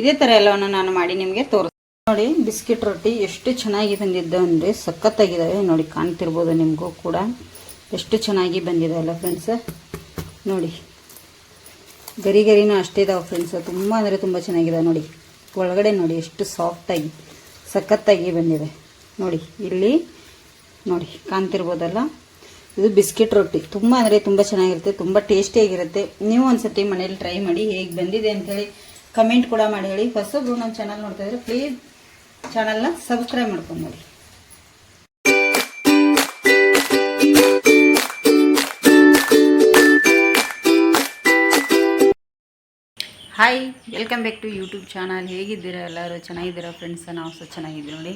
ಇದೇ ಥರ ಎಲ್ಲವನ್ನು ನಾನು ಮಾಡಿ ನಿಮಗೆ ತೋರಿಸ್ ನೋಡಿ, ಬಿಸ್ಕಿಟ್ ರೊಟ್ಟಿ ಎಷ್ಟು ಚೆನ್ನಾಗಿ ಬಂದಿದ್ದು ಅಂದರೆ ಸಖತ್ತಾಗಿದ್ದಾವೆ ನೋಡಿ, ಕಾಣ್ತಿರ್ಬೋದು ನಿಮಗೂ ಕೂಡ. ಎಷ್ಟು ಚೆನ್ನಾಗಿ ಬಂದಿದೆ ಅಲ್ಲ ಫ್ರೆಂಡ್ಸ್ ನೋಡಿ, ಗರಿ ಗರಿನೂ ಅಷ್ಟೇ ಇದಾವೆ ಫ್ರೆಂಡ್ಸ್ ತುಂಬ ಅಂದರೆ ತುಂಬ ಚೆನ್ನಾಗಿದೆ ನೋಡಿ, ಒಳಗಡೆ ನೋಡಿ, ಎಷ್ಟು ಸಾಫ್ಟಾಗಿ ಸಖತ್ತಾಗಿ ಬಂದಿದೆ. ನೋಡಿ, ಇಲ್ಲಿ ನೋಡಿ, ಕಾಣ್ತಿರ್ಬೋದಲ್ಲ? ಇದು ಬಿಸ್ಕಿಟ್ ರೊಟ್ಟಿ. ತುಂಬ ಅಂದರೆ ತುಂಬ ಚೆನ್ನಾಗಿರುತ್ತೆ. ತುಂಬ ಟೇಸ್ಟಿಯಾಗಿರುತ್ತೆ ನೀವು ಒಂದ್ಸತಿ ಮನೇಲಿ ಟ್ರೈ ಮಾಡಿ ಹೇಗೆ ಬಂದಿದೆ ಅಂಥೇಳಿ ಕಮೆಂಟ್ ಕೂಡ ಮಾಡಿ ಹೇಳಿ. ಹೊಸಬ್ರು ನಮ್ಮ ಚಾನಲ್ ನೋಡ್ತಾ ಇದ್ರೆ ಪ್ಲೀಸ್ ಚಾನಲ್ನ ಸಬ್ಸ್ಕ್ರೈಬ್ ಮಾಡ್ಕೊಂಡು ನೋಡಿ. Hi welcome back to YouTube channel ಹೇಗಿದ್ದೀರಾ ಎಲ್ಲರೂ? ಚೆನ್ನಾಗಿದ್ದೀರಾ ಫ್ರೆಂಡ್ಸ್ ನಾವು ಸಹ ಚೆನ್ನಾಗಿದ್ದೀವಿ ನೋಡಿ.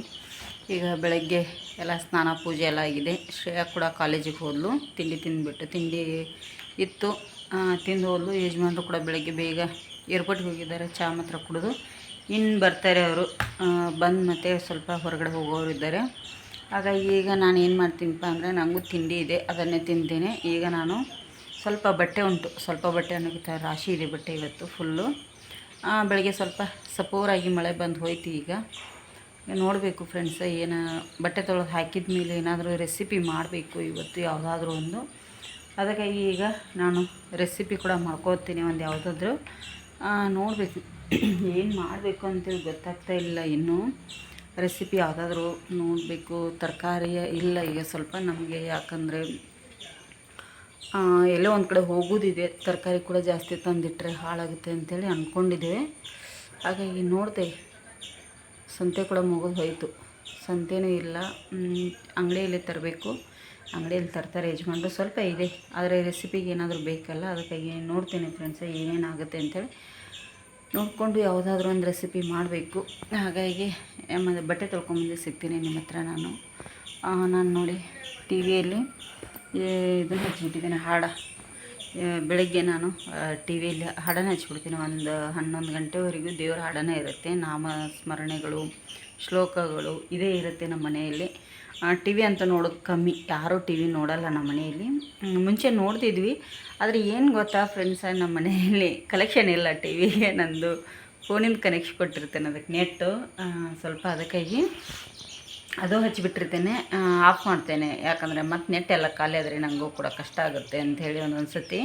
ಈಗ ಬೆಳಗ್ಗೆ ಎಲ್ಲ ಸ್ನಾನ, ಪೂಜೆ ಎಲ್ಲ ಆಗಿದೆ. ಶ್ರೇಯಾ ಕೂಡ ಕಾಲೇಜಿಗೆ ಹೋದ್ಲು. ತಿಂಡಿ ತಿಂದುಬಿಟ್ಟು, ತಿಂಡಿ ಇತ್ತು. ತಿಂದು ಹೋದ್ಲು. ಯಜಮಾನರು ಕೂಡ ಬೆಳಗ್ಗೆ ಬೇಗ ಏರ್ಪೋರ್ಟ್ಗೆ ಹೋಗಿದ್ದಾರೆ ಚಹಾ ಮಾತ್ರ ಕುಡಿದು. ಇನ್ನು ಬರ್ತಾರೆ ಅವರು. ಬಂದು ಮತ್ತೆ ಸ್ವಲ್ಪ ಹೊರಗಡೆ ಹೋಗೋರು ಇದ್ದಾರೆ. ಹಾಗಾಗಿ ಈಗ ನಾನು ಏನು ಮಾಡ್ತೀನಿಪ್ಪ ಅಂದರೆ ನನಗೂ ತಿಂಡಿ ಇದೆ, ಅದನ್ನೇ ತಿಂತೇನೆ. ಈಗ ನಾನು ಸ್ವಲ್ಪ ಬಟ್ಟೆ ಉಂಟು. ಸ್ವಲ್ಪ ಬಟ್ಟೆ ಅನ್ನೋಕ್ಕಿಂತ ರಾಶಿ ಇದೆ ಬಟ್ಟೆ ಇವತ್ತು ಫುಲ್ಲು ಬೆಳಗ್ಗೆ ಸ್ವಲ್ಪ ಸಪೋರಾಗಿ ಮಳೆ ಬಂದು ಹೋಯ್ತು ಈಗ. ನೋಡಬೇಕು ಫ್ರೆಂಡ್ಸ್ ಏನು ಬಟ್ಟೆ ತೊಳೆದು ಹಾಕಿದ ಮೇಲೆ ಏನಾದರೂ ರೆಸಿಪಿ ಮಾಡಬೇಕು ಇವತ್ತು, ಯಾವುದಾದ್ರೂ ಒಂದು. ಅದಕ್ಕಾಗಿ ಈಗ ನಾನು ರೆಸಿಪಿ ಕೂಡ ಮಾಡ್ಕೋತೀನಿ ಒಂದು ಯಾವುದಾದ್ರೂ. ನೋಡಬೇಕು. ಏನು ಮಾಡಬೇಕು ಅಂತೇಳಿ ಗೊತ್ತಾಗ್ತಾ ಇಲ್ಲ ಇನ್ನೂ. ರೆಸಿಪಿ ಯಾವುದಾದ್ರೂ ನೋಡಬೇಕು. ತರಕಾರಿ ಇಲ್ಲ, ಈಗ ಸ್ವಲ್ಪ ನಮಗೆ ಯಾಕಂದರೆ ಎಲ್ಲೋ ಒಂದು ಕಡೆ ಹೋಗೋದಿದೆ. ತರಕಾರಿ ಕೂಡ ಜಾಸ್ತಿ ತಂದಿಟ್ಟರೆ ಹಾಳಾಗುತ್ತೆ ಅಂತೇಳಿ ಅಂದ್ಕೊಂಡಿದ್ದೇವೆ ಹಾಗಾಗಿ ನೋಡಿದೆ. ಸಂತೆ ಕೂಡ ಮುಗಿದು ಹೋಯಿತು. ಸಂತೆನೂ ಇಲ್ಲ. ಅಂಗಡಿಯಲ್ಲಿ ತರಬೇಕು. ಅಂಗಡಿಯಲ್ಲಿ ತರ್ತಾರೆ ಯಜಮಾನ್ರು. ಸ್ವಲ್ಪ ಇದೆ, ಆದರೆ ರೆಸಿಪಿಗೆ ಏನಾದರೂ ಬೇಕಲ್ಲ, ಅದಕ್ಕಾಗಿ ನೋಡ್ತೀನಿ ಫ್ರೆಂಡ್ಸ್ ಏನೇನಾಗುತ್ತೆ ಅಂತೇಳಿ. ನೋಡಿಕೊಂಡು ಯಾವುದಾದ್ರೂ ಒಂದು ರೆಸಿಪಿ ಮಾಡಬೇಕು. ಹಾಗಾಗಿ ಮತ್ತು ಬಟ್ಟೆ ತೊಳ್ಕೊಂಬಂದು ಸಿಗ್ತೀನಿ ನಿಮ್ಮ ಹತ್ರ ನಾನು. ನಾನು ನೋಡಿ ಟಿ ವಿಯಲ್ಲಿ ಇದನ್ನು ಹಚ್ಚಿಬಿಟ್ಟಿದ್ದೀನಿ ಹಾಡ. ಬೆಳಗ್ಗೆ ನಾನು ಟಿ ವಿಯಲ್ಲಿ ಹಾಡನ್ನು ಹಚ್ಬಿಡ್ತೀನಿ. ಒಂದು ಹನ್ನೊಂದು ಗಂಟೆವರೆಗೂ ದೇವರ ಹಾಡನೇ ಇರುತ್ತೆ. ನಾಮ ಸ್ಮರಣೆಗಳು, ಶ್ಲೋಕಗಳು, ಇದೇ ಇರುತ್ತೆ ನಮ್ಮ ಮನೆಯಲ್ಲಿ. ಟಿ ವಿ ಅಂತ ನೋಡೋದು ಕಮ್ಮಿ. ಯಾರೂ ಟಿ ವಿ ನೋಡಲ್ಲ ನಮ್ಮ ಮನೆಯಲ್ಲಿ. ಮುಂಚೆ ನೋಡ್ತಿದ್ವಿ. ಆದರೆ ಏನು ಗೊತ್ತಾ ಫ್ರೆಂಡ್ಸ ನಮ್ಮ ಮನೆಯಲ್ಲಿ ಕಲೆಕ್ಷನ್ ಇಲ್ಲ ಟಿ ವಿಗೆ ನಂದು ಫೋನಿಂದ ಕನೆಕ್ಷನ್ ಕೊಟ್ಟಿರ್ತೇನೆ ಅದಕ್ಕೆ ನೆಟ್ಟು ಸ್ವಲ್ಪ ಅದಕ್ಕಾಗಿ ಅದು ಹಚ್ಚಿಬಿಟ್ಟಿರ್ತೇನೆ. ಆಫ್ ಮಾಡ್ತೇನೆ. ಯಾಕಂದರೆ ಮತ್ತೆ ನೆಟ್ ಎಲ್ಲ ಖಾಲಿ ಆದರೆ ನನಗೂ ಕೂಡ ಕಷ್ಟ ಆಗುತ್ತೆ ಅಂಥೇಳಿ ಒಂದೊಂದು ಸತಿ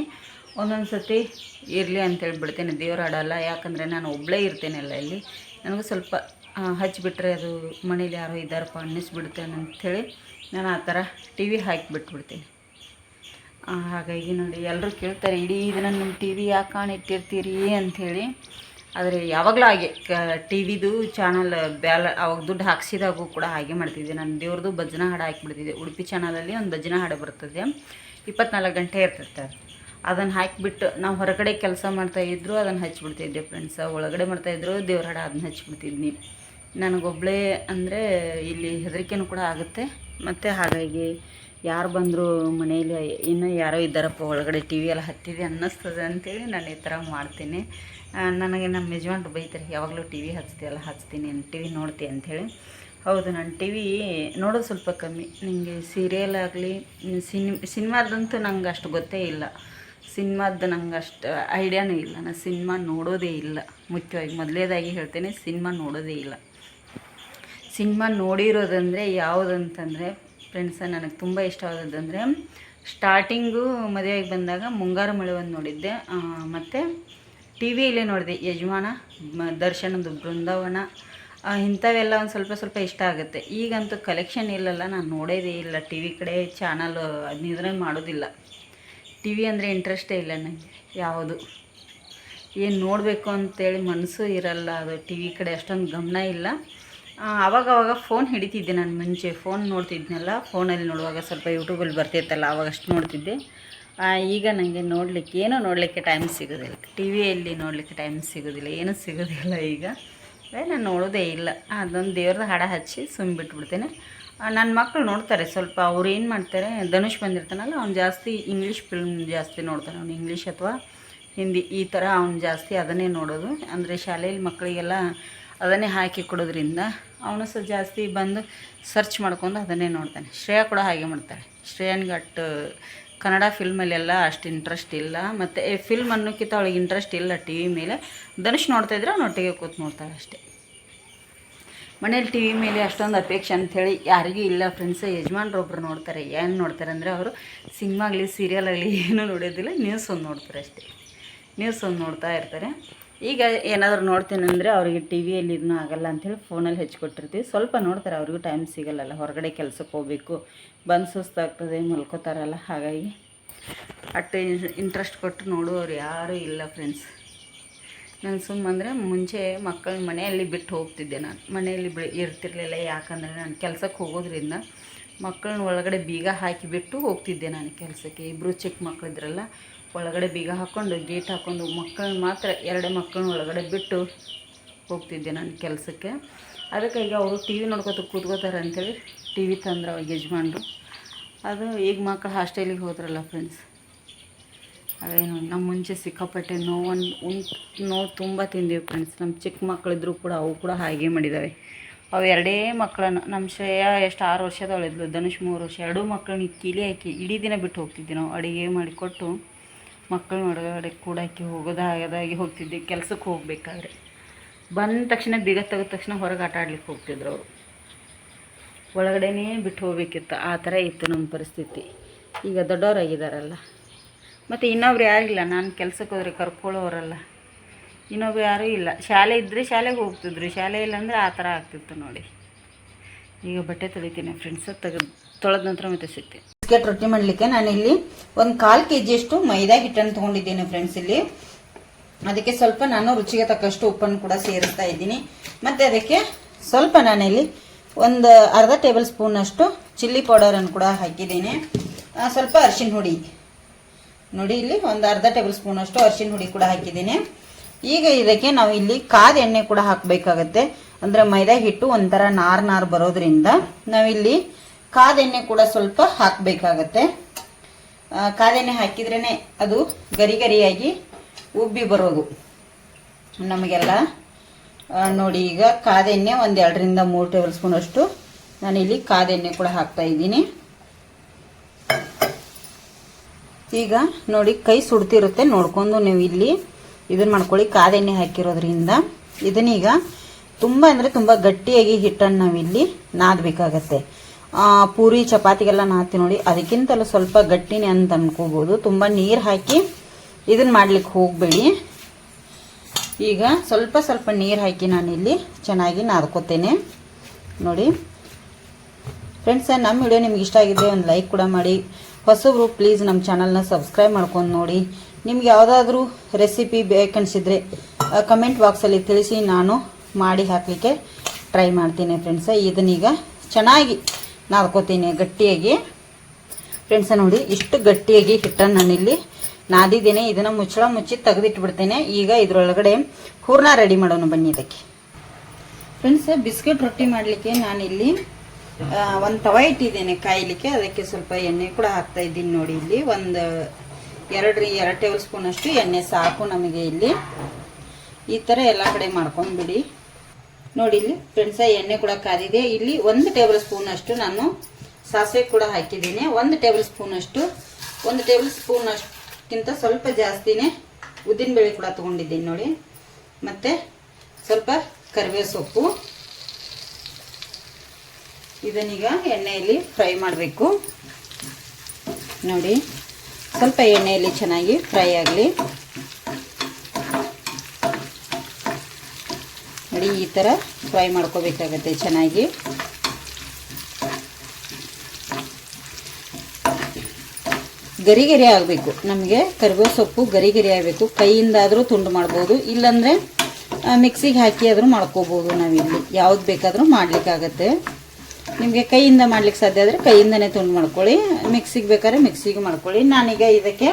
ಒಂದೊಂದು ಸತಿ ಇರಲಿ ಅಂತೇಳಿ ಬಿಡ್ತೇನೆ ದೇವ್ರು ಆಡೋಲ್ಲ ಯಾಕಂದರೆ ನಾನು ಒಬ್ಬಳೇ ಇರ್ತೇನೆಲ್ಲ ಇಲ್ಲಿ. ನನಗೂ ಸ್ವಲ್ಪ ಹಚ್ಚಿಬಿಟ್ರೆ ಅದು ಮನೇಲಿ ಯಾರೋ ಇದ್ದಾರಪ್ಪ ಅನ್ನಿಸ್ಬಿಡ್ತೇನೆ ಅಂಥೇಳಿ ನಾನು ಆ ಥರ ಟಿ ವಿ ಹಾಕಿಬಿಟ್ಬಿಡ್ತೀನಿ. ಹಾಗಾಗಿ ನೋಡಿ, ಎಲ್ಲರೂ ಕೇಳ್ತಾರೆ, ಇಡೀ ಇದನ್ನು ನಿಮ್ಮ ಟಿ ವಿ ಯಾಕೆ ಕಾಣಿಟ್ಟಿರ್ತೀರಿ ಅಂಥೇಳಿ. ಆದರೆ ಯಾವಾಗಲೂ ಹಾಗೆ, ಕ, ಟಿ ವಿದು ಚಾನಲ್ ಬ್ಯಾಲ, ಅವಾಗ ದುಡ್ಡು ಹಾಕ್ಸಿದಾಗೂ ಕೂಡ ಹಾಗೆ ಮಾಡ್ತಿದ್ದೆ. ನಾನು ದೇವ್ರದ್ದು ಭಜನಾ ಹಾಡು ಹಾಕಿಬಿಡ್ತಿದ್ದೆ. ಉಡುಪಿ ಚಾನಲಲ್ಲಿ ಒಂದು ಭಜನಾ ಹಾಡು ಬರ್ತದೆ. ಇಪ್ಪತ್ನಾಲ್ಕು ಗಂಟೆ ಇರ್ತೈತೆ ಅದು. ಅದನ್ನು ಹಾಕಿಬಿಟ್ಟು ನಾವು ಹೊರಗಡೆ ಕೆಲಸ ಮಾಡ್ತಾಯಿದ್ರು ಅದನ್ನು ಹಚ್ಚಿಬಿಡ್ತಿದ್ದೆ ಫ್ರೆಂಡ್ಸ್ ಒಳಗಡೆ ಮಾಡ್ತಾಯಿದ್ರು ದೇವ್ರ ಹಾಡು ಅದನ್ನ ಹಚ್ಬಿಡ್ತಿದ್ನಿ ನನಗೊಬ್ಬಳೇ ಅಂದರೆ ಇಲ್ಲಿ ಹೆದರಿಕೆನೂ ಕೂಡ ಆಗುತ್ತೆ. ಮತ್ತು ಹಾಗಾಗಿ ಯಾರು ಬಂದರೂ ಮನೆಯಲ್ಲಿ ಇನ್ನೂ ಯಾರೋ ಇದ್ದಾರಪ್ಪ ಒಳಗಡೆ ಟಿ ವಿ ಎಲ್ಲ ಹತ್ತಿದೆ ಅನ್ನಿಸ್ತದೆ ಅಂತೇಳಿ ನಾನು ಈ ಥರ ಮಾಡ್ತೀನಿ. ನನಗೆ ನಮ್ಮ ಯಜಮಾನ್ರು ಬೈತಾರೆ, ಯಾವಾಗಲೂ ಟಿ ವಿ ಹಚ್ತೀಯಲ್ಲ, ಹಚ್ತೀನಿ ಟಿ ವಿ ನೋಡ್ತೀಯ ಅಂಥೇಳಿ ಹೌದು, ನಾನು ಟಿ ವಿ ನೋಡೋದು ಸ್ವಲ್ಪ ಕಮ್ಮಿ. ನನಗೆ ಸೀರಿಯಲ್ ಆಗಲಿ, ಸಿನಿ ಸಿನಿಮಾದಂತೂ ನಂಗೆ ಅಷ್ಟು ಗೊತ್ತೇ ಇಲ್ಲ. ಸಿನಿಮಾದ್ದು ನಂಗೆ ಅಷ್ಟು ಐಡಿಯಾನೇ ಇಲ್ಲ. ನಾನು ಸಿನಿಮಾ ನೋಡೋದೇ ಇಲ್ಲ. ಮುಖ್ಯವಾಗಿ ಮೊದಲೇದಾಗಿ ಹೇಳ್ತೇನೆ, ಸಿನಿಮಾ ನೋಡೋದೇ ಇಲ್ಲ. ಸಿನಿಮಾ ನೋಡಿರೋದಂದರೆ ಯಾವುದಂತಂದರೆ ಫ್ರೆಂಡ್ಸ ನನಗೆ ತುಂಬ ಇಷ್ಟ ಆದದ್ದಂದರೆ ಸ್ಟಾರ್ಟಿಂಗು ಮದುವೆಗೆ ಬಂದಾಗ ಮುಂಗಾರು ಮಳೆ ಒಂದು ನೋಡಿದ್ದೆ ಮತ್ತು ಟಿ ವಿಯಲ್ಲೇ ನೋಡಿದೆ. ಯಜಮಾನ ದರ್ಶನದ ಬೃಂದಾವನ ಇಂಥವೆಲ್ಲ ಒಂದು ಸ್ವಲ್ಪ ಸ್ವಲ್ಪ ಇಷ್ಟ ಆಗುತ್ತೆ. ಈಗಂತೂ ಕಲೆಕ್ಷನ್ ಇಲ್ಲಲ್ಲ, ನಾನು ನೋಡೋದೇ ಇಲ್ಲ. ಟಿ ವಿ ಕಡೆ ಚಾನಲ್ ಅದನ್ನ ಮಾಡೋದಿಲ್ಲ. ಟಿ ವಿ ಅಂದರೆ ಇಂಟ್ರೆಸ್ಟೇ ಇಲ್ಲ ನನಗೆ ಯಾವುದು. ಏನು ನೋಡಬೇಕು ಅಂತೇಳಿ ಮನಸ್ಸು ಇರಲ್ಲ, ಅದು ಟಿ ವಿ ಕಡೆ ಅಷ್ಟೊಂದು ಗಮನ ಇಲ್ಲ. ಆವಾಗವಾಗ ಫೋನ್ ಹಿಡಿತಿದ್ದೆ ನಾನು ಮುಂಚೆ, ಫೋನ್ ನೋಡ್ತಿದ್ನಲ್ಲ, ಫೋನಲ್ಲಿ ನೋಡುವಾಗ ಸ್ವಲ್ಪ ಯೂಟ್ಯೂಬಲ್ಲಿ ಬರ್ತಿತ್ತಲ್ಲ ಅವಾಗ ಅಷ್ಟು ನೋಡ್ತಿದ್ದೆ ಈಗ ನನಗೆ ನೋಡಲಿಕ್ಕೆ, ಏನೂ ನೋಡಲಿಕ್ಕೆ ಟೈಮ್ ಸಿಗೋದಿಲ್ಲ. ಟಿ ವಿಯಲ್ಲಿ ನೋಡಲಿಕ್ಕೆ ಟೈಮ್ ಸಿಗೋದಿಲ್ಲ, ಏನೂ ಸಿಗೋದಿಲ್ಲ ಈಗ. ನಾನು ನೋಡೋದೇ ಇಲ್ಲ. ಅದೊಂದು ದೇವ್ರದ್ದು ಹಾಡ ಹಚ್ಚಿ ಸುಮ್ಮನೆ ಬಿಟ್ಬಿಡ್ತೇನೆ ನನ್ನ ಮಕ್ಕಳು ನೋಡ್ತಾರೆ ಸ್ವಲ್ಪ ಅವ್ರು ಏನು ಮಾಡ್ತಾರೆ, ಧನುಷ್ ಬಂದಿರ್ತಾನಲ್ಲ, ಅವ್ನು ಜಾಸ್ತಿ ಇಂಗ್ಲೀಷ್ ಫಿಲ್ಮ್ ಜಾಸ್ತಿ ನೋಡ್ತಾನೆ. ಅವ್ನು ಇಂಗ್ಲೀಷ್ ಅಥವಾ ಹಿಂದಿ ಈ ಥರ ಅವ್ನು ಜಾಸ್ತಿ ಅದನ್ನೇ ನೋಡೋದು. ಅಂದರೆ ಶಾಲೆಯಲ್ಲಿ ಮಕ್ಕಳಿಗೆಲ್ಲ ಅದನ್ನೇ ಹಾಕಿ ಕೊಡೋದ್ರಿಂದ ಅವನು ಸಹ ಜಾಸ್ತಿ ಬಂದು ಸರ್ಚ್ ಮಾಡ್ಕೊಂಡು ಅದನ್ನೇ ನೋಡ್ತಾನೆ. ಶ್ರೇಯಾ ಕೂಡ ಹಾಗೆ ಮಾಡ್ತಾಳೆ. ಘಟ್ ಕನ್ನಡ ಫಿಲ್ಮಲ್ಲೆಲ್ಲ ಅಷ್ಟು ಇಂಟ್ರೆಸ್ಟ್ ಇಲ್ಲ. ಮತ್ತು ಫಿಲ್ಮ್ ಅನ್ನೋಕ್ಕಿಂತ ಅವಳಿಗೆ ಇಂಟ್ರೆಸ್ಟ್ ಇಲ್ಲ ಟಿ ವಿ ಮೇಲೆ. ಧನುಷ್ ನೋಡ್ತಾ ಇದ್ರೆ ಅವನೊಟ್ಟಿಗೆ ಕೂತು ನೋಡ್ತಾಳೆ ಅಷ್ಟೇ. ಮನೇಲಿ ಟಿ ವಿ ಮೇಲೆ ಅಷ್ಟೊಂದು ಅಪೇಕ್ಷೆ ಅಂಥೇಳಿ ಯಾರಿಗೂ ಇಲ್ಲ ಫ್ರೆಂಡ್ಸ್ ಯಜಮಾನ್ರೊಬ್ರು ನೋಡ್ತಾರೆ, ಏನು ನೋಡ್ತಾರೆ ಅಂದರೆ ಅವರು ಸಿನಿಮಾ ಆಗಲಿ ಸೀರಿಯಲ್ ಆಗಲಿ ಏನೂ ನೋಡೋದಿಲ್ಲ ನ್ಯೂಸ್ ಒಂದು ನೋಡ್ತಾರೆ ಅಷ್ಟೇ. ನ್ಯೂಸ್ ಒಂದು ನೋಡ್ತಾ ಇರ್ತಾರೆ. ಈಗ ಏನಾದರೂ ನೋಡ್ತೀನಿ ಅಂದರೆ ಅವರಿಗೆ ಟಿ ವಿಯಲ್ಲಿ ಇದನ್ನೂ ಆಗಲ್ಲ ಅಂಥೇಳಿ ಫೋನಲ್ಲಿ ಹೆಚ್ಚಿಕೊಟ್ಟಿರ್ತೀವಿ ಸ್ವಲ್ಪ ನೋಡ್ತಾರೆ, ಅವ್ರಿಗೂ ಟೈಮ್ ಸಿಗಲ್ಲಲ್ಲ, ಹೊರಗಡೆ ಕೆಲಸಕ್ಕೆ ಹೋಗಬೇಕು, ಬಂದು ಸುಸ್ತಾಗ್ತದೆ, ಮಲ್ಕೋತಾರಲ್ಲ, ಹಾಗಾಗಿ ಅಟ್ಟು ಇಂಟ್ರೆಸ್ಟ್ ಕೊಟ್ಟು ನೋಡುವವ್ರು ಯಾರೂ ಇಲ್ಲ ಫ್ರೆಂಡ್ಸ್ ನಾನು ಸುಮ್ಮಂದರೆ ಮುಂಚೆ ಮಕ್ಕಳ ಮನೆಯಲ್ಲಿ ಬಿಟ್ಟು ಹೋಗ್ತಿದ್ದೆ ನಾನು. ಮನೆಯಲ್ಲಿ ಬಿ ಇರ್ತಿರ್ಲಿಲ್ಲ, ಯಾಕಂದರೆ ನಾನು ಕೆಲಸಕ್ಕೆ ಹೋಗೋದ್ರಿಂದ ಮಕ್ಕಳನ್ನ ಒಳಗಡೆ ಬೀಗ ಹಾಕಿ ಬಿಟ್ಟು ಹೋಗ್ತಿದ್ದೆ ನಾನು ಕೆಲಸಕ್ಕೆ. ಇಬ್ಬರು ಚಿಕ್ಕ ಮಕ್ಕಳಿದ್ರಲ್ಲ ಒಳಗಡೆ ಬೀಗ ಹಾಕ್ಕೊಂಡು ಗೇಟ್ ಹಾಕ್ಕೊಂಡು ಮಕ್ಕಳನ್ನ ಮಾತ್ರ ಎರಡೇ ಮಕ್ಕಳನ್ನ ಒಳಗಡೆ ಬಿಟ್ಟು ಹೋಗ್ತಿದ್ದೆ ನಾನು ಕೆಲಸಕ್ಕೆ. ಅದಕ್ಕೆ ಈಗ ಅವರು ಟಿ ವಿ ನೋಡ್ಕೊತ ಕೂತ್ಕೋತಾರೆ ಅಂತೇಳಿ ಟಿ ವಿ ತಂದ್ರೆ ಅವಾಗ ಯಜಮಾನ್ರು. ಅದು ಈಗ ಮಕ್ಕಳು ಹಾಸ್ಟೆಲಿಗೆ ಹೋದ್ರಲ್ಲ ಫ್ರೆಂಡ್ಸ್ ಅದೇನು ನಮ್ಮ ಮುಂಚೆ ಸಿಕ್ಕಾಪಟ್ಟೆ ನೋವನ್ನು ಉಂಟು, ನೋವು ತುಂಬ ತಿಂದೀವಿ ಫ್ರೆಂಡ್ಸ್ ನಮ್ಮ ಚಿಕ್ಕ ಮಕ್ಕಳಿದ್ರು ಕೂಡ ಅವು ಕೂಡ ಹಾಗೆ ಮಾಡಿದ್ದಾವೆ ಅವು ಎರಡೇ ಮಕ್ಕಳನ್ನು ನಮ್ಮ ಶ್ರೇಯ ಎಷ್ಟು ಆರು ವರ್ಷದವಳಿದ್ಲು ಧನುಷ್ ಮೂರು ವರ್ಷ, ಎರಡೂ ಮಕ್ಕಳನ್ನ ಕೀಲಿ ಹಾಕಿ, ಇಡೀ ದಿನ ಬಿಟ್ಟು ಹೋಗ್ತಿದ್ವಿ ನಾವು. ಅಡುಗೆ ಮಾಡಿಕೊಟ್ಟು ಮಕ್ಕಳನ್ನ ಹೊರಗಡೆ ಕೂಡಾಕಿ ಹೋಗೋದು ಹಾಗದಾಗಿ ಹೋಗ್ತಿದ್ವಿ. ಕೆಲಸಕ್ಕೆ ಹೋಗಬೇಕಾದ್ರೆ. ಬಂದ ತಕ್ಷಣ ಬೀಗ ತೆಗೆದ ತಕ್ಷಣ ಹೊರಗೆ ಆಟ ಆಡ್ಲಿಕ್ಕೆ ಹೋಗ್ತಿದ್ರು ಅವರು. ಒಳಗಡೆನೇ ಬಿಟ್ಟು ಹೋಗ್ಬೇಕಿತ್ತು. ಆ ಥರ ಇತ್ತು ನಮ್ಮ ಪರಿಸ್ಥಿತಿ. ಈಗ ದೊಡ್ಡವರಾಗಿದ್ದಾರಲ್ಲ. ಮತ್ತು ಇನ್ನೊಬ್ರು ಯಾರಿಲ್ಲ ನಾನು ಕೆಲಸಕ್ಕೆ ಹೋದ್ರೆ ಕರ್ಕೊಳ್ಳೋರಲ್ಲ. ಇನ್ನೊಬ್ರು ಯಾರೂ ಇಲ್ಲ. ಶಾಲೆ ಇದ್ದರೆ ಶಾಲೆಗೆ ಹೋಗ್ತಿದ್ರು. ಶಾಲೆ ಇಲ್ಲಾಂದರೆ ಆ ಥರ ಆಗ್ತಿತ್ತು ನೋಡಿ. ಈಗ ಬಟ್ಟೆ ತೊಳಿತೀನಿ ಫ್ರೆಂಡ್ಸ್ ತೆಗೆದು ತೊಳೆದ ನಂತರ ಮತ್ತೆ ಸಿಗ್ತೀನಿ. ಬಿಸ್ಕೆಟ್ ರೊಟ್ಟಿ ಮಾಡಲಿಕ್ಕೆ ನಾನಿಲ್ಲಿ ಒಂದು ಕಾಲು ಕೆ ಜಿಯಷ್ಟು ಮೈದಾ ಹಿಟ್ಟನ್ನು ತೊಗೊಂಡಿದ್ದೀನಿ ಫ್ರೆಂಡ್ಸ್ ಇಲ್ಲಿ. ಅದಕ್ಕೆ ಸ್ವಲ್ಪ ನಾನು ರುಚಿಗೆ ತಕ್ಕಷ್ಟು ಉಪ್ಪನ್ನು ಕೂಡ ಸೇರಿಸ್ತಾ ಇದ್ದೀನಿ. ಮತ್ತು ಅದಕ್ಕೆ ಸ್ವಲ್ಪ ನಾನಿಲ್ಲಿ ಒಂದು ಅರ್ಧ ಟೇಬಲ್ ಸ್ಪೂನಷ್ಟು ಚಿಲ್ಲಿ ಪೌಡರನ್ನು ಕೂಡ ಹಾಕಿದ್ದೀನಿ. ಸ್ವಲ್ಪ ಅರಿಶಿನ ಹುಡಿ. ನೋಡಿ ಇಲ್ಲಿ ಒಂದು ಅರ್ಧ ಟೇಬಲ್ ಸ್ಪೂನ್ ಅಷ್ಟು ಅರಿಶಿನ ಹುಡಿ ಕೂಡ ಹಾಕಿದ್ದೀನಿ. ಈಗ ಇದಕ್ಕೆ ನಾವು ಇಲ್ಲಿ ಕಾದ ಎಣ್ಣೆ ಕೂಡ ಹಾಕಬೇಕಾಗತ್ತೆ. ಅಂದರೆ ಮೈದಾ ಹಿಟ್ಟು ಒಂಥರ ನಾರ್ ನಾರ್ ಬರೋದ್ರಿಂದ ನಾವಿಲ್ಲಿ ಕಾದ ಎಣ್ಣೆ ಕೂಡ ಸ್ವಲ್ಪ ಹಾಕಬೇಕಾಗತ್ತೆ. ಕಾದೆಣ್ಣೆ ಹಾಕಿದ್ರೇ ಅದು ಗರಿ ಗರಿಯಾಗಿ ಉಬ್ಬಿ ಬರೋದು. ನಮಗೆಲ್ಲ ನೋಡಿ ಈಗ ಕಾದೆಣ್ಣೆ ಒಂದು ಎರಡರಿಂದ ಮೂರು ಟೇಬಲ್ ಸ್ಪೂನ್ ಅಷ್ಟು ನಾನಿಲ್ಲಿ ಕಾದೆಣ್ಣೆ ಕೂಡ ಹಾಕ್ತಾ ಇದ್ದೀನಿ. ಈಗ ನೋಡಿ ಕೈ ಸುಡ್ತಿರುತ್ತೆ, ನೋಡ್ಕೊಂಡು ನೀವು ಇಲ್ಲಿ ಇದನ್ನ ಮಾಡ್ಕೊಳ್ಳಿ ಕಾದೆಣ್ಣೆ ಹಾಕಿರೋದ್ರಿಂದ. ಇದನ್ನೀಗ ತುಂಬ ಅಂದರೆ ತುಂಬ ಗಟ್ಟಿಯಾಗಿ ಹಿಟ್ಟನ್ನು ನಾವಿಲ್ಲಿ ನಾದಬೇಕಾಗತ್ತೆ. ಪೂರಿ, ಚಪಾತಿಗೆಲ್ಲ ನಾತಿ ನೋಡಿ, ಅದಕ್ಕಿಂತಲೂ ಸ್ವಲ್ಪ ಗಟ್ಟಿನೇ ಅಂತ ಅನ್ಕೋಬೋದು. ತುಂಬ ನೀರು ಹಾಕಿ ಇದನ್ನು ಮಾಡ್ಲಿಕ್ಕೆ ಹೋಗಬೇಡಿ. ಈಗ ಸ್ವಲ್ಪ ಸ್ವಲ್ಪ ನೀರು ಹಾಕಿ ನಾನಿಲ್ಲಿ ಚೆನ್ನಾಗಿ ನಾದ್ಕೋತೇನೆ. ನೋಡಿ ಫ್ರೆಂಡ್ಸ್ ನಮ್ಮ ವಿಡಿಯೋ ನಿಮ್ಗೆ ಇಷ್ಟ ಆಗಿದ್ರೆ ಒಂದು ಲೈಕ್ ಕೂಡ ಮಾಡಿ. ಹೊಸಬ್ರು ಪ್ಲೀಸ್ ನಮ್ಮ ಚಾನಲ್ನ ಸಬ್ಸ್ಕ್ರೈಬ್ ಮಾಡ್ಕೊಂಡು ನೋಡಿ. ನಿಮ್ಗೆ ಯಾವುದಾದ್ರೂ ರೆಸಿಪಿ ಬೇಕನ್ಸಿದ್ರೆ ಕಮೆಂಟ್ ಬಾಕ್ಸಲ್ಲಿ ತಿಳಿಸಿ, ನಾನು ಮಾಡಿ ಹಾಕಲಿಕ್ಕೆ ಟ್ರೈ ಮಾಡ್ತೀನಿ ಫ್ರೆಂಡ್ಸ ಇದನ್ನೀಗ ಚೆನ್ನಾಗಿ ನಾದ್ಕೋತೀನಿ ಗಟ್ಟಿಯಾಗಿ. ಫ್ರೆಂಡ್ಸ ನೋಡಿ, ಇಷ್ಟು ಗಟ್ಟಿಯಾಗಿ ಹಿಟ್ಟನ್ನು ನಾನಿಲ್ಲಿ ನಾದಿದ್ದೇನೆ. ಇದನ್ನು ಮುಚ್ಚಳ ಮುಚ್ಚಿ ತೆಗೆದಿಟ್ಬಿಡ್ತೇನೆ. ಈಗ ಇದರೊಳಗಡೆ ಹೂರ್ಣ ರೆಡಿ ಮಾಡೋಣ ಬನ್ನಿ ಇದಕ್ಕೆ. ಫ್ರೆಂಡ್ಸ್ ಬಿಸ್ಕೆಟ್ ರೊಟ್ಟಿ ಮಾಡಲಿಕ್ಕೆ ನಾನಿಲ್ಲಿ ಒಂದು ತವ ಇಟ್ಟಿದ್ದೇನೆ ಕಾಯಲಿಕ್ಕೆ, ಅದಕ್ಕೆ ಸ್ವಲ್ಪ ಎಣ್ಣೆ ಕೂಡ ಹಾಕ್ತಾ ಇದ್ದೀನಿ ನೋಡಿ ಇಲ್ಲಿ. ಒಂದು ಎರಡು ಎರಡು ಟೇಬಲ್ ಸ್ಪೂನ್ ಅಷ್ಟು ಎಣ್ಣೆ ಸಾಕು ನಮಗೆ ಇಲ್ಲಿ. ಈ ಥರ ಎಲ್ಲ ಕಡೆ ಮಾಡ್ಕೊಂಡ್ಬಿಡಿ. ನೋಡಿ ಇಲ್ಲಿ ಫ್ರೆಂಡ್ಸ ಎಣ್ಣೆ ಕೂಡ ಕಾದಿದೆ ಇಲ್ಲಿ ಒಂದು ಟೇಬಲ್ ಸ್ಪೂನ್ ಅಷ್ಟು ನಾನು ಸಾಸಿವೆ ಕೂಡ ಹಾಕಿದ್ದೀನಿ. ಒಂದು ಟೇಬಲ್ ಸ್ಪೂನ್ ಅಷ್ಟು, ಒಂದು ಟೇಬಲ್ ಸ್ಪೂನ್ ಅಷ್ಟಕ್ಕಿಂತ ಸ್ವಲ್ಪ ಜಾಸ್ತಿನೇ ಉದ್ದಿನಬೇಳೆ ಕೂಡ ತೊಗೊಂಡಿದ್ದೀನಿ ನೋಡಿ. ಮತ್ತು ಸ್ವಲ್ಪ ಕರಿಬೇವು ಸೊಪ್ಪು. ಇದನ್ನೀಗ ಎಣ್ಣೆಯಲ್ಲಿ ಫ್ರೈ ಮಾಡಬೇಕು. ನೋಡಿ, ಸ್ವಲ್ಪ ಎಣ್ಣೆಯಲ್ಲಿ ಚೆನ್ನಾಗಿ ಫ್ರೈ ಆಗಲಿ. ನೋಡಿ, ಈ ಥರ ಫ್ರೈ ಮಾಡ್ಕೋಬೇಕಾಗತ್ತೆ ಚೆನ್ನಾಗಿ. ಗರಿ ಗರಿ ಆಗಬೇಕು. ನಮಗೆ ಕರಿಬೇವು ಸೊಪ್ಪು ಗರಿ ಗರಿ ಆಗಬೇಕು. ಕೈಯಿಂದಾದರೂ ತುಂಡು ಮಾಡ್ಬೋದು. ಇಲ್ಲಾಂದರೆ ಮಿಕ್ಸಿಗೆ ಹಾಕಿ ಆದರೂ ಮಾಡ್ಕೋಬೋದು ನಾವಿಲ್ಲಿ. ಯಾವ್ದು ಬೇಕಾದರೂ ಮಾಡಲಿಕ್ಕಾಗತ್ತೆ. ನಿಮಗೆ ಕೈಯಿಂದ ಮಾಡ್ಲಿಕ್ಕೆ ಸಾಧ್ಯ ಆದರೆ ಕೈಯಿಂದನೇ ತುಂಡು ಮಾಡ್ಕೊಳ್ಳಿ. ಮಿಕ್ಸಿಗೆ ಬೇಕಾದ್ರೆ ಮಿಕ್ಸಿಗೆ ಮಾಡ್ಕೊಳ್ಳಿ. ನಾನೀಗ ಇದಕ್ಕೆ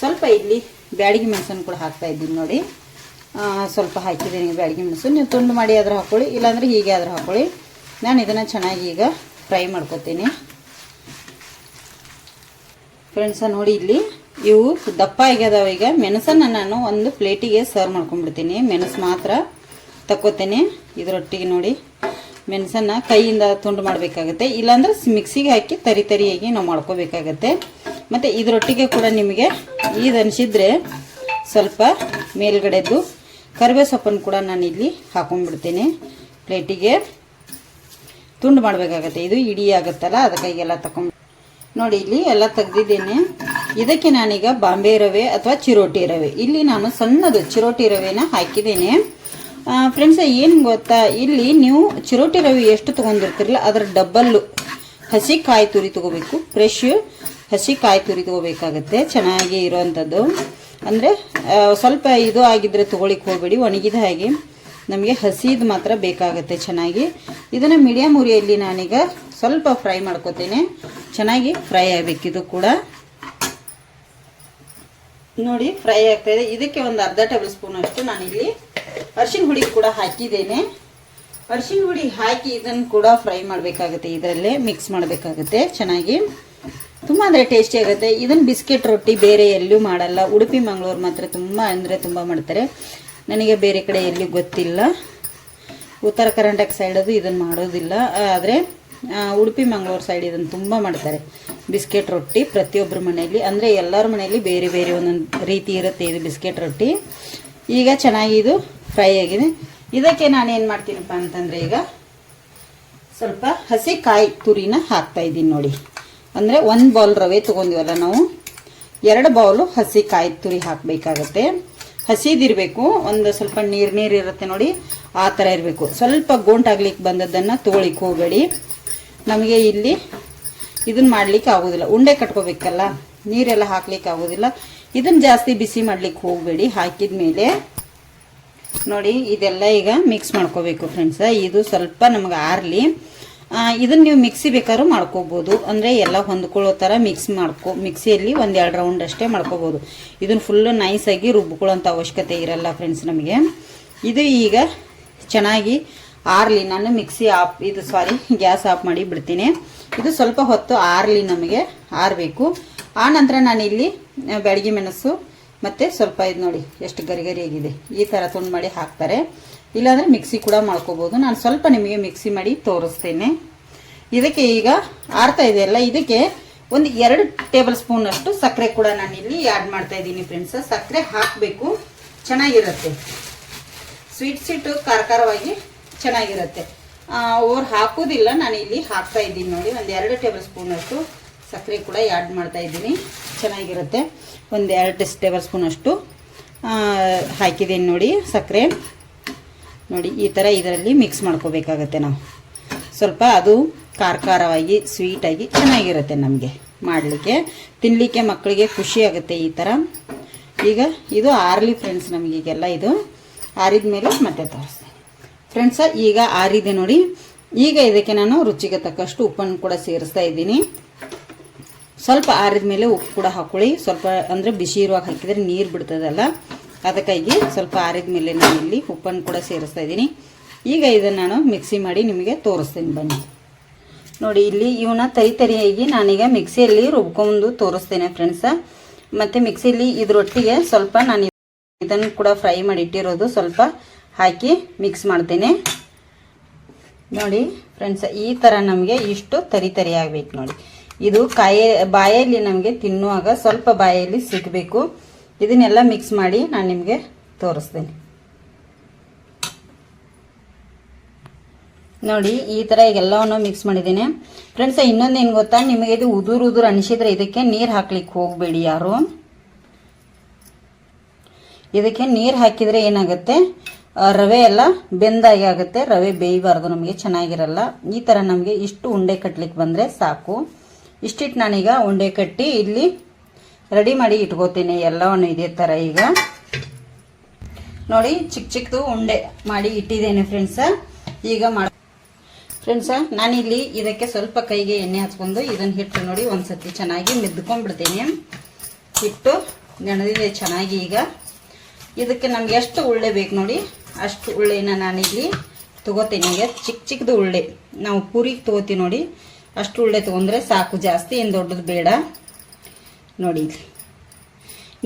ಸ್ವಲ್ಪ ಇಲ್ಲಿ ಬ್ಯಾಡಿಗೆ ಮೆಣಸನ್ನು ಕೂಡ ಹಾಕ್ತಾ ಇದ್ದೀನಿ ನೋಡಿ. ಸ್ವಲ್ಪ ಹಾಕಿದ್ದೀನಿ ಬ್ಯಾಡಿಗೆ ಮೆಣಸು. ನೀವು ತುಂಡು ಮಾಡಿ ಆದರೂ ಹಾಕ್ಕೊಳ್ಳಿ ಇಲ್ಲಾಂದರೆ ಹೀಗೆ ಆದರೂ ಹಾಕ್ಕೊಳ್ಳಿ ನಾನು ಇದನ್ನು ಚೆನ್ನಾಗಿ ಈಗ ಫ್ರೈ ಮಾಡ್ಕೊತೀನಿ. ಫ್ರೆಂಡ್ಸ, ನೋಡಿ ಇಲ್ಲಿ ಇವು ದಪ್ಪ ಆಗ್ಯದವ ಈಗ. ಮೆಣಸನ್ನು ನಾನು ಒಂದು ಪ್ಲೇಟಿಗೆ ಸರ್ವ್ ಮಾಡ್ಕೊಂಡ್ಬಿಡ್ತೀನಿ. ಮೆಣಸು ಮಾತ್ರ ತಕ್ಕೋತೀನಿ ಇದರೊಟ್ಟಿಗೆ ನೋಡಿ. ಮೆಣಸನ್ನು ಕೈಯಿಂದ ತುಂಡು ಮಾಡಬೇಕಾಗತ್ತೆ. ಇಲ್ಲಾಂದ್ರೆ ಮಿಕ್ಸಿಗೆ ಹಾಕಿ ತರಿ ತರಿಯಾಗಿ ನಾವು ಮಾಡ್ಕೋಬೇಕಾಗತ್ತೆ. ಮತ್ತು ಇದರೊಟ್ಟಿಗೆ ಕೂಡ ನಿಮಗೆ ಇದು ಅನಿಸಿದ್ರೆ ಸ್ವಲ್ಪ ಮೇಲ್ಗಡೆದ್ದು ಕರಿಬೇ ಸೊಪ್ಪನ್ನು ಕೂಡ ನಾನು ಇಲ್ಲಿ ಹಾಕೊಂಡ್ಬಿಡ್ತೇನೆ. ಪ್ಲೇಟಿಗೆ ತುಂಡು ಮಾಡಬೇಕಾಗತ್ತೆ. ಇದು ಇಡೀ ಆಗುತ್ತಲ್ಲ ಅದಕ್ಕಾಗಿ ಎಲ್ಲ ತಗೊಂಡು ನೋಡಿ, ಇಲ್ಲಿ ಎಲ್ಲ ತೆಗ್ದಿದ್ದೇನೆ. ಇದಕ್ಕೆ ನಾನೀಗ ಬಾಂಬೆ ರವೆ ಅಥವಾ ಚಿರೋಟಿ ರವೆ. ಇಲ್ಲಿ ನಾನು ಸಣ್ಣದು ಚಿರೋಟಿ ರವೆನ ಹಾಕಿದ್ದೇನೆ. ಫ್ರೆಂಡ್ಸ್ ಏನು ಗೊತ್ತಾ? ಇಲ್ಲಿ ನೀವು ಚಿರೋಟಿ ರವಿ ಎಷ್ಟು ತೊಗೊಂಡಿರ್ತೀರಲ್ಲ, ಅದರ ಡಬ್ಬಲ್ಲು. ಹಸಿ ಕಾಯಿ ತುರಿ ತಗೋಬೇಕು. ಫ್ರೆಶ್ ಹಸಿ ಕಾಯಿ ತುರಿ ತೊಗೋಬೇಕಾಗತ್ತೆ. ಚೆನ್ನಾಗಿ ಇರೋವಂಥದ್ದು ಅಂದರೆ ಸ್ವಲ್ಪ ಇದು ಆಗಿದ್ರೆ ತೊಗೊಳಿಕ್ಕೆ ಹೋಗಬೇಡಿ. ಒಣಗಿದ ಹಾಗೆ ನಮಗೆ ಹಸಿದು ಮಾತ್ರ ಬೇಕಾಗುತ್ತೆ ಚೆನ್ನಾಗಿ. ಇದನ್ನು ಮೀಡಿಯಮ್ ಉರಿಯಲ್ಲಿ ನಾನೀಗ ಸ್ವಲ್ಪ ಫ್ರೈ ಮಾಡ್ಕೋತೇನೆ. ಚೆನ್ನಾಗಿ ಫ್ರೈ ಆಗಬೇಕಿದು ಕೂಡ. ನೋಡಿ ಫ್ರೈ ಆಗ್ತಾ ಇದೆ. ಇದಕ್ಕೆ ಒಂದು ಅರ್ಧ ಟೇಬಲ್ ಸ್ಪೂನ್ ಅಷ್ಟು ನಾನಿಲ್ಲಿ ಅರಿಶಿನ ಹುಡಿ ಕೂಡ ಹಾಕಿದ್ದೇನೆ. ಅರ್ಶಿನ ಹುಡಿ ಹಾಕಿ ಇದನ್ನು ಕೂಡ ಫ್ರೈ ಮಾಡಬೇಕಾಗುತ್ತೆ, ಇದರಲ್ಲೇ ಮಿಕ್ಸ್ ಮಾಡಬೇಕಾಗುತ್ತೆ ಚೆನ್ನಾಗಿ. ತುಂಬ ಅಂದರೆ ಟೇಸ್ಟಿ ಆಗುತ್ತೆ. ಇದನ್ನು ಬಿಸ್ಕೆಟ್ ರೊಟ್ಟಿ ಬೇರೆ ಎಲ್ಲೂ ಮಾಡಲ್ಲ. ಉಡುಪಿ, ಮಂಗಳೂರು ಮಾತ್ರ ತುಂಬ ಅಂದರೆ ತುಂಬ ಮಾಡ್ತಾರೆ. ನನಗೆ ಬೇರೆ ಕಡೆ ಎಲ್ಲೂ ಗೊತ್ತಿಲ್ಲ. ಉತ್ತರ ಕರ್ನಾಟಕ ಸೈಡದು ಇದನ್ನು ಮಾಡೋದಿಲ್ಲ. ಆದರೆ ಉಡುಪಿ, ಮಂಗಳೂರು ಸೈಡ್ ಇದನ್ನು ತುಂಬ ಮಾಡ್ತಾರೆ. ಬಿಸ್ಕೆಟ್ ರೊಟ್ಟಿ ಪ್ರತಿಯೊಬ್ಬರ ಮನೆಯಲ್ಲಿ. ಅಂದರೆ ಎಲ್ಲರ ಮನೆಯಲ್ಲಿ ಬೇರೆ ಬೇರೆ ಒಂದೊಂದು ರೀತಿ ಇರುತ್ತೆ ಇದು ಬಿಸ್ಕೆಟ್ ರೊಟ್ಟಿ. ಈಗ ಚೆನ್ನಾಗಿ ಇದು ಫ್ರೈ ಆಗಿದೆ. ಇದಕ್ಕೆ ನಾನೇನು ಮಾಡ್ತೀನಪ್ಪ ಅಂತಂದರೆ ಈಗ ಸ್ವಲ್ಪ ಹಸಿ ಕಾಯಿ ತುರಿನ ಹಾಕ್ತಾ ಇದ್ದೀನಿ ನೋಡಿ. ಅಂದರೆ ಒಂದು ಬೌಲ್ ರವೆ ತೊಗೊಂಡಿವಲ್ಲ ನಾವು. ಎರಡು ಬೌಲು ಹಸಿ ಕಾಯಿ ತುರಿ ಹಾಕಬೇಕಾಗತ್ತೆ. ಹಸಿದಿರಬೇಕು, ಒಂದು ಸ್ವಲ್ಪ ನೀರು ನೀರು ಇರುತ್ತೆ ನೋಡಿ, ಆ ಥರ ಇರಬೇಕು. ಸ್ವಲ್ಪ ಗೋಂಟಾಗ್ಲಿಕ್ಕೆ ಬಂದದ್ದನ್ನು ತೊಗೊಳಿಕ್ಕೆ ಹೋಗಬೇಡಿ. ನಮಗೆ ಇಲ್ಲಿ ಇದನ್ನ ಮಾಡ್ಲಿಕ್ಕೆ ಆಗೋದಿಲ್ಲ. ಉಂಡೆ ಕಟ್ಕೋಬೇಕಲ್ಲ, ನೀರೆಲ್ಲ ಹಾಕ್ಲಿಕ್ಕೆ ಆಗೋದಿಲ್ಲ. ಇದನ್ನ ಜಾಸ್ತಿ ಬಿಸಿ ಮಾಡ್ಲಿಕ್ಕೆ ಹೋಗಬೇಡಿ ಹಾಕಿದ ಮೇಲೆ ನೋಡಿ, ಇದೆಲ್ಲ ಈಗ ಮಿಕ್ಸ್ ಮಾಡ್ಕೋಬೇಕು ಫ್ರೆಂಡ್ಸ್ ಇದು ಸ್ವಲ್ಪ ನಮಗೆ ಆರಲಿ. ಇದನ್ನು ನೀವು ಮಿಕ್ಸಿ ಬೇಕಾದ್ರೂ ಮಾಡ್ಕೋಬೋದು. ಅಂದರೆ ಎಲ್ಲ ಹೊಂದ್ಕೊಳ್ಳೋ ಥರ ಮಿಕ್ಸ್ ಮಾಡ್ಕೊ ಮಿಕ್ಸಿಯಲ್ಲಿ ಒಂದೆರಡು ರೌಂಡ್ ಅಷ್ಟೇ ಮಾಡ್ಕೋಬೋದು. ಇದನ್ನು ಫುಲ್ಲು ನೈಸಾಗಿ ರುಬ್ಕೊಳ್ಳೋಂಥ ಅವಶ್ಯಕತೆ ಇರಲ್ಲ ಫ್ರೆಂಡ್ಸ್ ನಮಗೆ. ಇದು ಈಗ ಚೆನ್ನಾಗಿ ಆರಲಿ, ನಾನು ಮಿಕ್ಸಿ ಆಫ್ ಇದು ಸಾರಿ ಗ್ಯಾಸ್ ಆಫ್ ಮಾಡಿ ಬಿಡ್ತೀನಿ. ಇದು ಸ್ವಲ್ಪ ಹೊತ್ತು ಆರಲಿ ನಮಗೆ ಆರಬೇಕು. ಆ ನಂತರ ನಾನಿಲ್ಲಿ ಬೆಳಗ್ಗೆ ಮೆಣಸು ಮತ್ತು ಸ್ವಲ್ಪ ಇದು ನೋಡಿ, ಎಷ್ಟು ಗರಿ ಗರಿಯಾಗಿದೆ ಈ ಥರ ತುಂಡು ಮಾಡಿ ಹಾಕ್ತಾರೆ. ಇಲ್ಲಾಂದರೆ ಮಿಕ್ಸಿ ಕೂಡ ಮಾಡ್ಕೋಬೋದು. ನಾನು ಸ್ವಲ್ಪ ನಿಮಗೆ ಮಿಕ್ಸಿ ಮಾಡಿ ತೋರಿಸ್ತೇನೆ. ಇದಕ್ಕೆ ಈಗ ಆರ್ತಾ ಇದೆಯಲ್ಲ ಇದಕ್ಕೆ ಒಂದು ಎರಡು ಟೇಬಲ್ ಸ್ಪೂನ್ ಅಷ್ಟು ಸಕ್ಕರೆ ಕೂಡ ನಾನು ಇಲ್ಲಿ ಆ್ಯಡ್ ಮಾಡ್ತಾ ಇದ್ದೀನಿ ಫ್ರೆಂಡ್ಸ್ ಸಕ್ಕರೆ ಹಾಕಬೇಕು, ಚೆನ್ನಾಗಿರುತ್ತೆ. ಸ್ವೀಟ್ ಸಿಟ್ಟು ಖಾರ ಖಾರವಾಗಿ ಚೆನ್ನಾಗಿರುತ್ತೆ ಅವ್ರು ಹಾಕೋದಿಲ್ಲ, ನಾನು ಇಲ್ಲಿ ಹಾಕ್ತಾ ಇದ್ದೀನಿ ನೋಡಿ. ಒಂದು ಎರಡು ಟೇಬಲ್ ಸ್ಪೂನ್ ಅಷ್ಟು ಸಕ್ಕರೆ ಕೂಡ ಆ್ಯಡ್ ಮಾಡ್ತಾ ಇದ್ದೀನಿ. ಚೆನ್ನಾಗಿರುತ್ತೆ. ಒಂದು ಎರಡು ಟೇಬಲ್ ಸ್ಪೂನ್ ಅಷ್ಟು. ಹಾಕಿದ್ದೀನಿ ನೋಡಿ ಸಕ್ಕರೆ. ನೋಡಿ, ಈ ಥರ ಇದರಲ್ಲಿ ಮಿಕ್ಸ್ ಮಾಡ್ಕೋಬೇಕಾಗತ್ತೆ ನಾವು. ಸ್ವಲ್ಪ ಅದು ಖಾರ ಖಾರವಾಗಿ ಸ್ವೀಟಾಗಿ ಚೆನ್ನಾಗಿರುತ್ತೆ ನಮಗೆ ಮಾಡಲಿಕ್ಕೆ. ತಿನ್ನಲಿಕ್ಕೆ ಮಕ್ಕಳಿಗೆ ಖುಷಿ ಆಗುತ್ತೆ ಈ ಥರ ಈಗ ಇದು ಆರಲಿ ಫ್ರೆಂಡ್ಸ್ ನಮಗೀಗೆಲ್ಲ ಇದು. ಆರಿದ ಮೇಲೆ ಮತ್ತೆ ತೋರಿಸ್ತೀನಿ. ಫ್ರೆಂಡ್ಸ, ಈಗ ಆರಿದೆ ನೋಡಿ. ಈಗ ಇದಕ್ಕೆ ನಾನು ರುಚಿಗೆ ತಕ್ಕಷ್ಟು ಉಪ್ಪನ್ನು ಕೂಡ ಸೇರಿಸ್ತಾ ಇದ್ದೀನಿ. ಸ್ವಲ್ಪ ಆರಿದ ಮೇಲೆ ಉಪ್ಪು ಕೂಡ ಹಾಕೊಳ್ಳಿ. ಸ್ವಲ್ಪ ಅಂದರೆ ಬಿಸಿ ಇರುವಾಗ ಹಾಕಿದರೆ ನೀರು ಬಿಡ್ತದಲ್ಲ? ಅದಕ್ಕಾಗಿ ಸ್ವಲ್ಪ ಆರಿದ ಮೇಲೆ ನಾನು ಇಲ್ಲಿ ಉಪ್ಪನ್ನು ಕೂಡ ಸೇರಿಸ್ತಾ ಇದ್ದೀನಿ. ಈಗ ಇದನ್ನು ನಾನು ಮಿಕ್ಸಿ ಮಾಡಿ ನಿಮಗೆ ತೋರಿಸ್ತೀನಿ ಬನ್ನಿ. ನೋಡಿ, ಇಲ್ಲಿ ಇವನ್ನ ತರಿ ತರಿಯಾಗಿ ನಾನೀಗ ಮಿಕ್ಸಿಯಲ್ಲಿ ರುಬ್ಕೊಂಡು ತೋರಿಸ್ತೇನೆ ಫ್ರೆಂಡ್ಸ ಮತ್ತು ಮಿಕ್ಸಿಯಲ್ಲಿ ಇದರೊಟ್ಟಿಗೆ ಸ್ವಲ್ಪ ನಾನು ಇದನ್ನು ಕೂಡ ಫ್ರೈ ಮಾಡಿ ಇಟ್ಟಿರೋದು ಸ್ವಲ್ಪ ಹಾಕಿ ಮಿಕ್ಸ್ ಮಾಡ್ತೇನೆ. ನೋಡಿ ಫ್ರೆಂಡ್ಸ್ ಈ ಥರ ನಮಗೆ ಇಷ್ಟು ತರಿ ತರಿ ಆಗ್ಬೇಕು ನೋಡಿ. ಇದು ಕಾಯಿ, ಬಾಯಲ್ಲಿ ನಮಗೆ ತಿನ್ನುವಾಗ ಸ್ವಲ್ಪ ಬಾಯಲ್ಲಿ ಸಿಗಬೇಕು. ಇದನ್ನೆಲ್ಲ ಮಿಕ್ಸ್ ಮಾಡಿ ನಾನು ನಿಮಗೆ ತೋರಿಸ್ತೀನಿ. ನೋಡಿ, ಈ ಥರ ಎಲ್ಲವನ್ನು ಮಿಕ್ಸ್ ಮಾಡಿದ್ದೀನಿ. ಫ್ರೆಂಡ್ಸ್ ಇನ್ನೊಂದು ಏನು ಗೊತ್ತಾ? ನಿಮಗೆ ಇದು ಉದುರು ಉದುರು ಅನಿಸಿದ್ರೆ ಇದಕ್ಕೆ ನೀರು ಹಾಕ್ಲಿಕ್ಕೆ ಹೋಗಬೇಡಿ ಯಾರು. ಇದಕ್ಕೆ ನೀರು ಹಾಕಿದರೆ ಏನಾಗುತ್ತೆ? ರವೆ ಎಲ್ಲ ಬೆಂದಾಗಿ ಆಗುತ್ತೆ. ರವೆ ಬೇಯಬಾರ್ದು ನಮಗೆ, ಚೆನ್ನಾಗಿರಲ್ಲ. ಈ ಥರ ನಮಗೆ ಇಷ್ಟು ಉಂಡೆ ಕಟ್ಲಿಕ್ಕೆ ಬಂದರೆ ಸಾಕು. ಇಷ್ಟಿಟ್ಟು ನಾನೀಗ ಉಂಡೆ ಕಟ್ಟಿ ಇಲ್ಲಿ ರೆಡಿ ಮಾಡಿ ಇಟ್ಕೋತೀನಿ, ಎಲ್ಲವನ್ನು ಇದೇ ಥರ ಈಗ. ನೋಡಿ ಚಿಕ್ಕ ಚಿಕ್ಕದು ಉಂಡೆ ಮಾಡಿ ಇಟ್ಟಿದ್ದೇನೆ ಫ್ರೆಂಡ್ಸ ಈಗ ಮಾಡಿ ಫ್ರೆಂಡ್ಸ ನಾನಿಲ್ಲಿ ಇದಕ್ಕೆ ಸ್ವಲ್ಪ ಕೈಗೆ ಎಣ್ಣೆ ಹಚ್ಕೊಂಡು ಇದನ್ನು ಹಿಟ್ಟು ನೋಡಿ ಒಂದ್ಸತಿ ಚೆನ್ನಾಗಿ ಮೆದ್ಕೊಂಡ್ಬಿಡ್ತೀನಿ. ಹಿಟ್ಟು ನೆನೆದಿದೆ ಚೆನ್ನಾಗಿ ಈಗ. ಇದಕ್ಕೆ ನಮ್ಗೆ ಎಷ್ಟು ಉಳ್ಳೆ ಬೇಕು ನೋಡಿ, ಅಷ್ಟು ಉಳ್ಳೆನ ನಾನಿಲ್ಲಿ ತಗೋತೀನಿ. ಈಗ ಚಿಕ್ಕ ಚಿಕ್ಕದು ಉಳ್ಳೆ. ನಾವು ಪೂರಿಗೆ ತಗೋತೀವಿ ನೋಡಿ ಅಷ್ಟು ಉಳ್ಳೆ ತೊಗೊಂಡ್ರೆ ಸಾಕು. ಜಾಸ್ತಿ ಏನು ದೊಡ್ಡದು ಬೇಡ. ನೋಡಿ.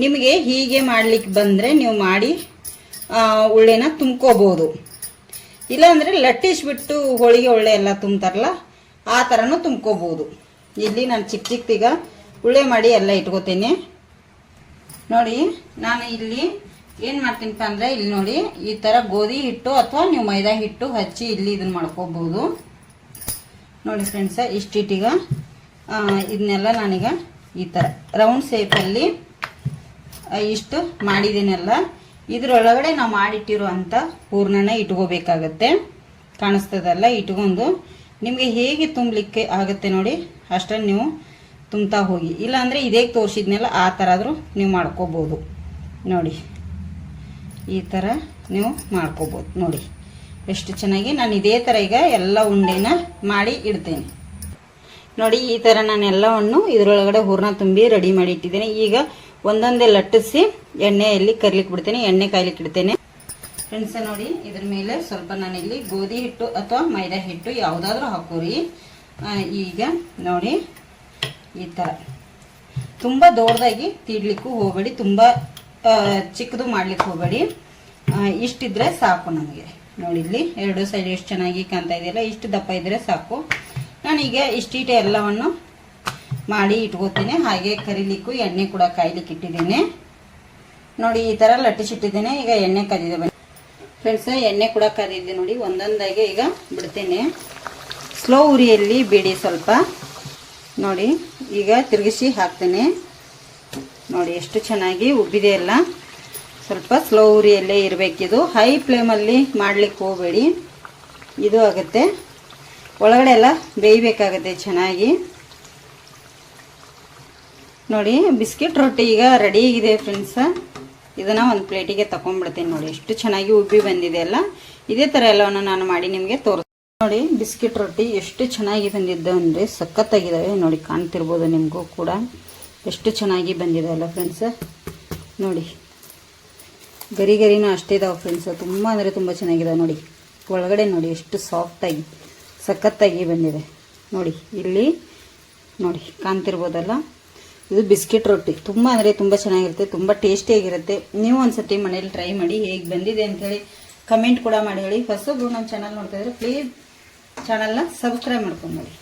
ನಿಮಗೆ ಹೀಗೆ ಮಾಡ್ಲಿಕ್ಕೆ ಬಂದರೆ ನೀವು ಮಾಡಿ ಉಳ್ಳೆನ ತುಂಬ್ಕೋಬೋದು. ಇಲ್ಲಾಂದರೆ ಲಟ್ಟಿಸ್ಬಿಟ್ಟು ಹೋಳಿಗೆ ಒಳ್ಳೆ ಎಲ್ಲ ತುಂಬ್ತಾರಲ್ಲ, ಆ ಥರನೂ ತುಂಬ್ಕೋಬೋದು. ಇಲ್ಲಿ ನಾನು ಚಿಕ್ಕ ಚಿಕ್ಕದೀಗ ಉಳ್ಳೆ ಮಾಡಿ ಎಲ್ಲ ಇಟ್ಕೋತೀನಿ. ನೋಡಿ, ನಾನು ಇಲ್ಲಿ ಏನು ಮಾಡ್ತೀನಪ್ಪ ಅಂದರೆ ಇಲ್ಲಿ ನೋಡಿ, ಈ ಥರ ಗೋಧಿ ಹಿಟ್ಟು ಅಥವಾ ನೀವು ಮೈದಾ ಹಿಟ್ಟು ಹಚ್ಚಿ ಇಲ್ಲಿ ಇದನ್ನು ಮಾಡ್ಕೋಬೋದು. ನೋಡಿ ಫ್ರೆಂಡ್ಸ ಇಷ್ಟಿಟ್ಟೀಗ ಇದನ್ನೆಲ್ಲ ನಾನೀಗ ಈ ಥರ ರೌಂಡ್ ಶೇಪಲ್ಲಿ ಇಷ್ಟು ಮಾಡಿದ್ದೀನಲ್ಲ ಇದರೊಳಗಡೆ ನಾವು ಮಾಡಿಟ್ಟಿರೋ ಅಂಥ ಹೂರ್ಣನ ಇಟ್ಕೋಬೇಕಾಗತ್ತೆ ಕಾಣಿಸ್ತದಲ್ಲ ಇಟ್ಕೊಂಡು ನಿಮಗೆ ಹೇಗೆ ತುಂಬಲಿಕ್ಕೆ ಆಗುತ್ತೆ ನೋಡಿ ಅಷ್ಟನ್ನು ನೀವು ತುಂಬ್ತಾ ಹೋಗಿ. ಇಲ್ಲಾಂದರೆ ಇದೇ ತೋರಿಸಿದ್ನೆಲ್ಲ ಆ ಥರ ಆದರೂ ನೀವು ಮಾಡ್ಕೋಬೋದು. ನೋಡಿ, ಈ ಥರ ನೀವು ಮಾಡ್ಕೋಬೋದು. ನೋಡಿ. ಎಷ್ಟು ಚೆನ್ನಾಗಿ ನಾನು ಇದೇ ಥರ ಈಗ ಎಲ್ಲ ಉಂಡೆನ ಮಾಡಿ ಇಡ್ತೇನೆ. ನೋಡಿ, ಈ ಥರ ನಾನು ಎಲ್ಲವನ್ನು ಇದರೊಳಗಡೆ ಹೂರ್ಣ ತುಂಬಿ ರೆಡಿ ಮಾಡಿ ಇಟ್ಟಿದ್ದೇನೆ. ಈಗ ಒಂದೊಂದೇ ಲಟ್ಟಿಸಿ ಎಣ್ಣೆಯಲ್ಲಿ ಕರ್ಲಿಕ್ಕೆ ಬಿಡ್ತೇನೆ, ಎಣ್ಣೆ ಕಾಯ್ಲಿಕ್ಕೆ ಇಡ್ತೇನೆ. ಫ್ರೆಂಡ್ಸ, ನೋಡಿ, ಇದ್ರ ಮೇಲೆ ಸ್ವಲ್ಪ ನಾನಿಲ್ಲಿ ಗೋಧಿ ಹಿಟ್ಟು ಅಥವಾ ಮೈದಾ ಹಿಟ್ಟು ಯಾವುದಾದ್ರೂ ಹಾಕೋರಿ. ಈಗ ನೋಡಿ, ಈ ಥರ ತುಂಬ ದೊಡ್ಡದಾಗಿ ತೀಡ್ಲಿಕ್ಕೂ ಹೋಗಬೇಡಿ, ತುಂಬ ಚಿಕ್ಕದು ಮಾಡ್ಲಿಕ್ಕೆ ಹೋಗಬೇಡಿ. ಇಷ್ಟಿದ್ರೆ ಸಾಕು ನಮಗೆ. ನೋಡಿ ಇಲ್ಲಿ ಎರಡು ಸೈಡ್ ಎಷ್ಟು ಚೆನ್ನಾಗಿ ಕಾಣ್ತಾ ಇದೆಯಲ್ಲ, ಇಷ್ಟು ದಪ್ಪ ಇದ್ರೆ ಸಾಕು. ನಾನೀಗ ಇಷ್ಟಿಟ್ಟು ಎಲ್ಲವನ್ನು ಮಾಡಿ ಇಟ್ಕೋತೀನಿ. ಹಾಗೆ ಕರಿಲಿಕ್ಕೂ ಎಣ್ಣೆ ಕೂಡ ಕಾಯ್ಲಿಕ್ಕೆ ಇಟ್ಟಿದ್ದೀನಿ. ನೋಡಿ, ಈ ಥರ ಲಟ್ಟಿಸಿಟ್ಟಿದ್ದೇನೆ ಈಗ ಎಣ್ಣೆ ಕದಿದೆ ಬನ್ನಿ. ಫ್ರೆಂಡ್ಸ್ ಎಣ್ಣೆ ಕೂಡ ಕದಿದೆ ನೋಡಿ, ಒಂದೊಂದಾಗಿ ಈಗ ಬಿಡ್ತೇನೆ. ಸ್ಲೋ ಉರಿಯಲ್ಲಿ ಬಿಡಿ ಸ್ವಲ್ಪ. ನೋಡಿ, ಈಗ ತಿರುಗಿಸಿ ಹಾಕ್ತೇನೆ. ನೋಡಿ, ಎಷ್ಟು ಚೆನ್ನಾಗಿ ಉಬ್ಬಿದೆ ಎಲ್ಲ. ಸ್ವಲ್ಪ ಸ್ಲೋ ಉರಿಯಲ್ಲೇ ಇರಬೇಕಿದು. ಹೈ ಫ್ಲೇಮಲ್ಲಿ ಮಾಡ್ಲಿಕ್ಕೆ ಹೋಗಬೇಡಿ. ಇದು ಆಗುತ್ತೆ. ಒಳಗಡೆ ಎಲ್ಲ ಬೇಯಬೇಕಾಗತ್ತೆ ಚೆನ್ನಾಗಿ. ನೋಡಿ, ಬಿಸ್ಕೆಟ್ ರೊಟ್ಟಿ ಈಗ ರೆಡಿ ಆಗಿದೆ ಫ್ರೆಂಡ್ಸ ಇದನ್ನು ಒಂದು ಪ್ಲೇಟಿಗೆ ತಗೊಂಡ್ಬಿಡ್ತೀನಿ ನೋಡಿ. ಎಷ್ಟು ಚೆನ್ನಾಗಿ ಉಬ್ಬಿ ಬಂದಿದೆ ಅಲ್ಲ. ಇದೇ ಥರ ಎಲ್ಲವನ್ನು ನಾನು ಮಾಡಿ ನಿಮಗೆ ತೋರಿಸ್ ನೋಡಿ, ಬಿಸ್ಕೆಟ್ ರೊಟ್ಟಿ ಎಷ್ಟು ಚೆನ್ನಾಗಿ ಬಂದಿದ್ದು ಅಂದರೆ ಸಖತ್ತಾಗಿದ್ದಾವೆ ನೋಡಿ, ಕಾಣ್ತಿರ್ಬೋದು ನಿಮಗೂ ಕೂಡ. ಎಷ್ಟು ಚೆನ್ನಾಗಿ ಬಂದಿದೆ ಅಲ್ಲ ಫ್ರೆಂಡ್ಸ ನೋಡಿ. ಗರಿ ಗರಿನೂ ಅಷ್ಟೇ ಇದಾವೆ ಫ್ರೆಂಡ್ಸ್ ತುಂಬ ಅಂದರೆ ತುಂಬ ಚೆನ್ನಾಗಿದೆ ನೋಡಿ. ಒಳಗಡೆ ನೋಡಿ ಎಷ್ಟು ಸಾಫ್ಟಾಗಿ ಸಖತ್ತಾಗಿ ಬಂದಿದೆ. ನೋಡಿ, ಇಲ್ಲಿ ನೋಡಿ, ಕಾಣ್ತಿರ್ಬೋದಲ್ಲ? ಇದು ಬಿಸ್ಕೆಟ್ ರೊಟ್ಟಿ. ತುಂಬ ಅಂದರೆ ತುಂಬ ಚೆನ್ನಾಗಿರುತ್ತೆ, ತುಂಬ ಟೇಸ್ಟಿಯಾಗಿರುತ್ತೆ. ನೀವು ಒಂದ್ಸತಿ ಮನೇಲಿ ಟ್ರೈ ಮಾಡಿ ಹೇಗೆ ಬಂದಿದೆ ಅಂತೇಳಿ ಕಮೆಂಟ್ ಕೂಡ ಮಾಡಿ ಹೇಳಿ. ಹೊಸಬ್ರು ನಮ್ಮ ಚಾನಲ್ ನೋಡ್ತಾ ಇದ್ರೆ ಪ್ಲೀಸ್ ಚಾನಲ್ನ ಸಬ್ಸ್ಕ್ರೈಬ್ ಮಾಡ್ಕೊಂಡು ನೋಡಿ.